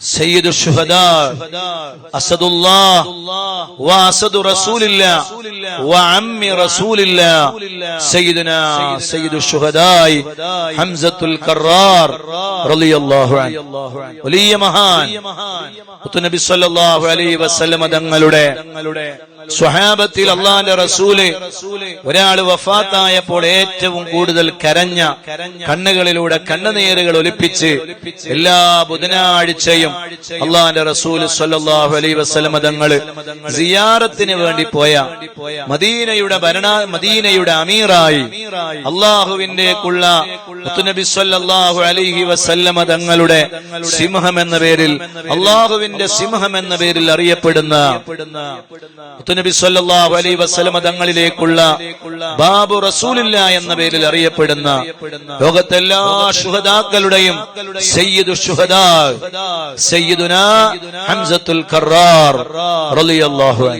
سيد الشهداء أسد الله وأسد رسول الله وعم رسول الله سيدنا سيد الشهداء حمزة الكرار رضي الله عنه വലിയ മഹാൻ മുത്തുനബി സല്ലല്ലാഹു അലൈഹി വസല്ലമ തങ്ങളുടെ സ്വഹാബത്തിൽ അള്ളാന്റെ റസൂല് ഒരാൾ വഫാത്തായപ്പോൾ ഏറ്റവും കൂടുതൽ കരഞ്ഞ കണ്ണുകളിലൂടെ കണ്ണുനീരുകൾ ഒലിപ്പിച്ച് എല്ലാ ബുധനാഴ്ചയും അള്ളാന്റെ റസൂൽ സല്ലല്ലാഹു അലൈഹി വസല്ലമ തങ്ങൾ സിയാറത്തിന് വേണ്ടി പോയ മദീനയുടെ ഭരണ മദീനയുടെ അമീറായി അള്ളാഹുവിന്റേക്കുള്ള മുത്തുനബി സല്ലല്ലാഹു അലൈഹി വസല്ലമ തങ്ങളുടെ സിംഹം എന്ന പേരിൽ അള്ളാഹുവിന്റെ സിംഹം എന്ന പേരിൽ അറിയപ്പെടുന്ന മുത്തുനബി സല്ലല്ലാഹു അലൈഹി വസല്ലമ തങ്ങളിലേക്കുള്ള ബാബു റസൂലില്ല എന്ന പേരിൽ അറിയപ്പെടുന്ന ലോകത്തെല്ലാ ശുഹദാക്കളുടെയും സയ്യിദ് ശുഹദാ سيدنا حمزة الكرار رضي الله عنه.